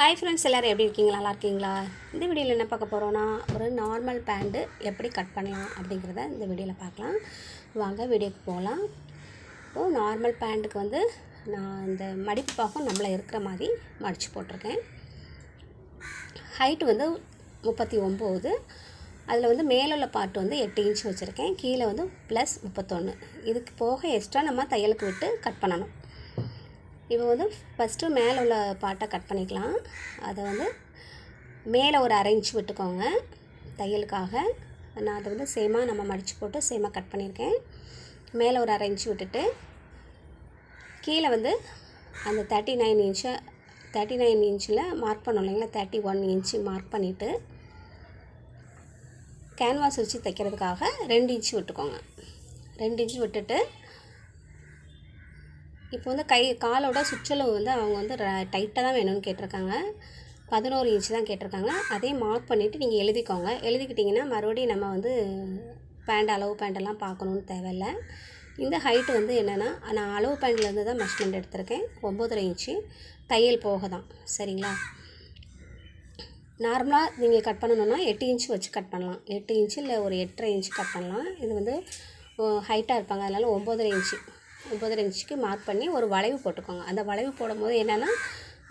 Hi friends எல்லோரும் எப்படி இருக்கீங்களா? நல்லா இருக்கீங்களா? இந்த வீடியோவில் என்ன பார்க்க போகிறோன்னா ஒரு நார்மல் பேண்ட்டு எப்படி கட் பண்ணலாம் அப்படிங்கிறத இந்த வீடியோவில் பார்க்கலாம். வாங்க வீடியோக்கு போகலாம் இப்போது நார்மல் பேண்ட்டுக்கு வந்து நான் இந்த மடிப்பு பாகம் நம்மளை இருக்கிற மாதிரி மடித்து போட்டிருக்கேன். ஹைட்டு வந்து முப்பத்தி ஒம்பது. அதில் வந்து மேலுள்ள பார்ட் வந்து எட்டு இன்ச் வச்சுருக்கேன். கீழே வந்து ப்ளஸ் முப்பத்தொன்று இதுக்கு போக எக்ஸ்ட்ரா நம்ம தையலுக்கு விட்டு கட் பண்ணணும். இப்போ வந்து ஃபஸ்ட்டு மேலே உள்ள பாட்டை கட் பண்ணிக்கலாம். அதை வந்து மேலே ஒரு அரை இன்ச் விட்டுக்கோங்க. தையலுக்காக. நான் அதை வந்து சேமாக நம்ம மடித்து போட்டு சேமாக கட் பண்ணியிருக்கேன். மேலே ஒரு அரேஞ்ச் விட்டுட்டு கீழே வந்து அந்த தேர்ட்டி நைன் இன்ச்சை தேர்ட்டி நைன் இன்ச்சில் மார்க் பண்ணோம் இல்லைங்களா? தேர்ட்டி ஒன் இன்ச்சு மார்க் பண்ணிவிட்டு கேன்வாஸ் வச்சு தைக்கிறதுக்காக ரெண்டு இன்ச்சு விட்டுக்கோங்க. ரெண்டு இன்ச்சு விட்டுட்டு இப்போ வந்து கை காலோட சுற்றளவு வந்து அவங்க வந்து டைட்டாக தான் வேணும்னு கேட்டிருக்காங்க. பதினோரு இன்ச்சு தான் கேட்டிருக்காங்க. அதே மார்க் பண்ணிவிட்டு நீங்கள் எழுதிக்கோங்க. எழுதிக்கிட்டிங்கன்னா மறுபடியும் நம்ம வந்து பேண்ட் அளவு பேண்டெல்லாம் பார்க்கணுன்னு தேவையில்லை. இந்த ஹைட்டு வந்து என்னென்னா நான் அளவு பேண்ட்லேருந்து தான் மெஷர்மெண்ட் எடுத்திருக்கேன். ஒம்பதரை இன்ச்சு தையல் போக தான். சரிங்களா? நார்மலாக நீங்கள் கட் பண்ணணுன்னா எட்டு இன்ச்சு வச்சு கட் பண்ணலாம். எட்டு இன்ச்சு இல்லை ஒரு எட்டரை இன்ச்சு கட் பண்ணலாம். இது வந்து ஹைட்டாக இருப்பாங்க. அதனால் ஒம்பதரை இன்ச்சு முப்பது இன்ச்சுக்கு மார்க் பண்ணி ஒரு வளைவு போட்டுக்கோங்க. அந்த வளைவு போடும்போது என்னென்னா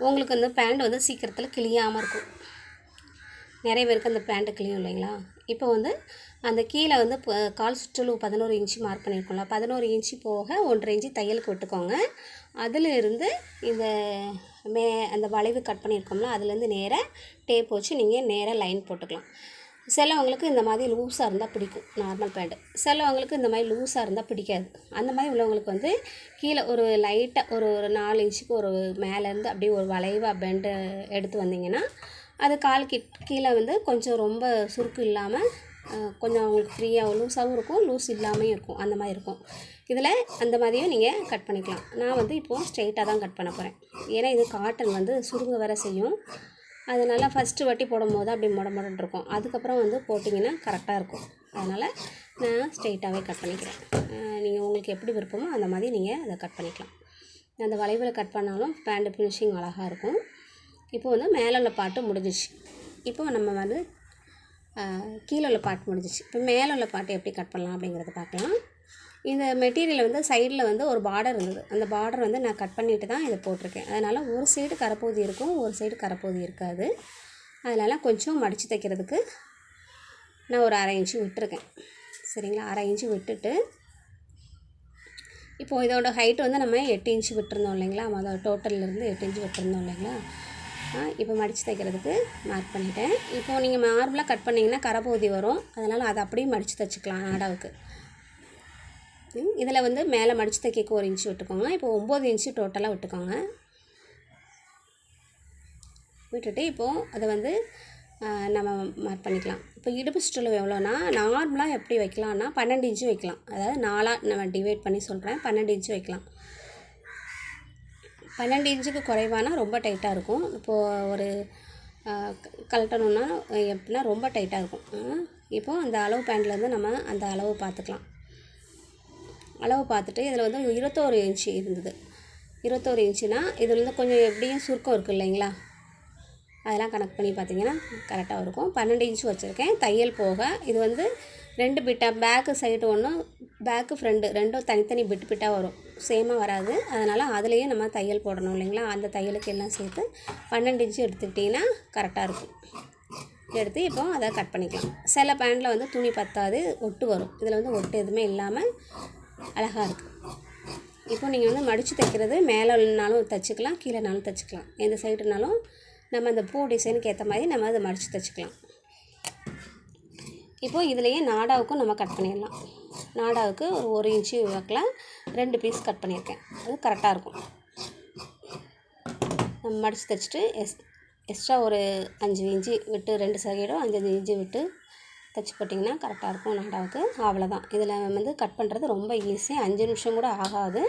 உங்களுக்கு அந்த பேண்ட் வந்து சீக்கிரத்தில் கிளியாமல் இருக்கும். நிறைய பேருக்கு அந்த பேண்ட்டு கிளியும் இல்லைங்களா? இப்போ வந்து அந்த கீழே வந்து கால் சுற்றளவு பதினோரு இன்ச்சு மார்க் பண்ணியிருக்கோம்ல பதினோரு இன்ச்சு போக ஒன்றரை இன்ச்சு தையலுக்கு விட்டுக்கோங்க. அதிலிருந்து இந்த மே அந்த வளைவு கட் பண்ணியிருக்கோம்ல அதுலேருந்து நேராக டேப் வச்சு நீங்கள் நேராக லைன் போட்டுக்கலாம். சிலவங்களுக்கு இந்த மாதிரி லூஸாக இருந்தால் பிடிக்கும் நார்மல் பேண்ட்டு சிலவங்களுக்கு இந்த மாதிரி லூஸாக இருந்தால் பிடிக்காது. அந்த மாதிரி உள்ளவங்களுக்கு வந்து கீழே ஒரு லைட்டாக ஒரு ஒரு நாலு இன்ச்சுக்கு ஒரு மேலேருந்து அப்படியே ஒரு வளைவாக பெண்டு எடுத்து வந்தீங்கன்னா அது கால் கிட் கீழே வந்து கொஞ்சம் ரொம்ப சுருக்கு இல்லாமல் கொஞ்சம் அவங்களுக்கு ஃப்ரீயாக லூஸாகவும் இருக்கும் லூஸ் இல்லாமையும் இருக்கும். அந்த மாதிரி இருக்கும். இதில் அந்த மாதிரியும் நீங்கள் கட் பண்ணிக்கலாம். நான் வந்து இப்போது ஸ்ட்ரெயிட்டாக தான் கட் பண்ண போகிறேன் ஏன்னா இது காட்டன் வந்து சுருங்க வர செய்யும். அதனால் ஃபஸ்ட்டு வாட்டி போடும்போது அப்படி முட முடன்னு இருக்கும். அதுக்கப்புறம் வந்து போட்டிங்கன்னா கரெக்டாக இருக்கும். அதனால் நான் ஸ்ட்ரெயிட்டாகவே கட் பண்ணிக்கிறேன். நீங்கள் உங்களுக்கு எப்படி விருப்பமோ அந்த மாதிரி நீங்கள் அதை கட் பண்ணிக்கலாம். அந்த வளைவில் கட் பண்ணாலும் பேண்ட் ஃபினிஷிங் அழகாக இருக்கும். இப்போ வந்து மேலே உள்ள பாட்டு முடிஞ்சிச்சு இப்போ நம்ம வந்து கீழே உள்ள பாட்டு முடிஞ்சிச்சு இப்போ மேலே உள்ள பாட்டு எப்படி கட் பண்ணலாம் அப்படிங்கிறத பார்க்கலாம். இந்த மெட்டீரியல் வந்து சைடில் வந்து ஒரு பார்டர் இருந்தது. அந்த பார்டர் வந்து நான் கட் பண்ணிட்டு தான் இதை போட்டிருக்கேன். அதனால் ஒரு சைடு கரப்பகுதி இருக்கும் ஒரு சைடு கரப்பகுதி இருக்காது. அதனால் கொஞ்சம் மடித்து தைக்கிறதுக்கு நான் ஒரு அரை இன்ச்சு விட்டுருக்கேன். சரிங்களா? அரை இன்ச்சு விட்டுட்டு இப்போது இதோட ஹைட் வந்து நம்ம எட்டு இன்ச்சு விட்டுருந்தோம் இல்லைங்களா? மொதல் டோட்டல்லேருந்து எட்டு இன்ச்சு விட்டுருந்தோம் இல்லைங்களா? இப்போ மடித்து தைக்கிறதுக்கு மார்க் பண்ணிட்டேன். இப்போது நீங்கள் நார்மலாக கட் பண்ணிங்கன்னா கரப்பகுதி வரும். அதனால் அதை அப்படியே மடித்து தைச்சிக்கலாம் நாடாவுக்கு இதில் வந்து மேலே மடித்து தைக்க ஒரு இன்ச்சு விட்டுக்கோங்க. இப்போ ஒம்பது இன்ச்சு டோட்டலாக விட்டுக்கோங்க. விட்டுட்டு இப்போது அதை வந்து நம்ம மார்க் பண்ணிக்கலாம். இப்போ இடுப்பு சுற்றளவு எவ்வளோனா நார்மலாக எப்படி வைக்கலாம்னா பன்னெண்டு இன்ச்சு வைக்கலாம். அதாவது நாலாக நம்ம டிவைட் பண்ணி சொல்கிறேன் பன்னெண்டு இன்ச்சு வைக்கலாம். பன்னெண்டு இன்ச்சுக்கு குறைவானா ரொம்ப டைட்டாக இருக்கும். இப்போது ஒரு கலட்டணும்னா எப்படின்னா ரொம்ப டைட்டாக இருக்கும். இப்போது அந்த அளவு பேண்ட்லேருந்து நம்ம அந்த அளவு பார்த்துக்கலாம். அளவு பார்த்துட்டு இதில் வந்து இருபத்தோரு இன்ச்சு இருந்தது. இருபத்தோரு இன்ச்சுனால் இதில் வந்து கொஞ்சம் எப்படியும் சுருக்கம் இருக்குது இல்லைங்களா? அதெல்லாம் கணக்கு பண்ணி பார்த்தீங்கன்னா கரெக்டாக இருக்கும். பன்னெண்டு இன்ச்சு வச்சுருக்கேன். தையல் போக இது வந்து ரெண்டு பிட்டாக பேக்கு சைடு ஒன்றும் பேக்கு ஃப்ரெண்டு ரெண்டும் தனித்தனி பிட்டு பிட்டாக வரும். சேமாக வராது. அதனால் அதுலேயும் நம்ம தையல் போடணும் இல்லைங்களா? அந்த தையலுக்கு எல்லாம் சேர்த்து பன்னெண்டு இன்ச்சு எடுத்துக்கிட்டிங்கன்னா கரெக்டாக இருக்கும். எடுத்து இப்போ அதை கட் பண்ணிக்கலாம். சில பேண்டில் வந்து துணி பத்தாது ஒட்டு வரும். இதில் வந்து ஒட்டு எதுவுமே இல்லாமல் அழகாக இருக்குது இப்போ நீங்கள் வந்து மடித்து தைக்கிறது மேலேனாலும் தைச்சிக்கலாம் கீழேனாலும் தைச்சிக்கலாம். எந்த சைடுனாலும் நம்ம அந்த பூ டிசைனுக்கு ஏற்ற மாதிரி நம்ம அதை மடித்து தைச்சிக்கலாம். இப்போது இதுலேயே நாடாவுக்கும் நம்ம கட் பண்ணிடலாம். நாடாவுக்கு ஒரு ஒரு இன்ச்சு வாக்கில் ரெண்டு பீஸ் கட் பண்ணியிருக்கேன். அது கரெக்டாக இருக்கும். நம்ம மடித்து தைச்சிட்டு எஸ் எக்ஸ்ட்ரா ஒரு அஞ்சு இன்ச்சு விட்டு ரெண்டு சைடும் அஞ்சஞ்சு இன்ச்சு விட்டு தைச்சி போட்டிங்கன்னா கரெக்டாக இருக்கும் நாடாவுக்கு அவ்வளோதான் இதில் வந்து கட் பண்ணுறது ரொம்ப ஈஸி அஞ்சு நிமிஷம் கூட ஆகாது.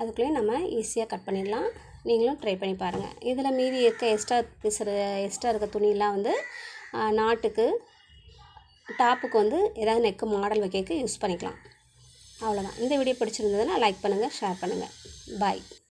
அதுக்குள்ளேயே நம்ம ஈஸியாக கட் பண்ணிடலாம். நீங்களும் ட்ரை பண்ணி பாருங்கள் இதில் மீதி இருக்க எக்ஸ்ட்ரா பிசுற எக்ஸ்ட்ரா இருக்க துணியெல்லாம் வந்து நாட்டுக்கு டாப்புக்கு வந்து ஏதாவது நெக்கு மாடல் வைக்க யூஸ் பண்ணிக்கலாம். அவ்வளோதான் இந்த வீடியோ பிடிச்சிருந்ததுன்னா லைக் பண்ணுங்கள் ஷேர் பண்ணுங்கள் பாய்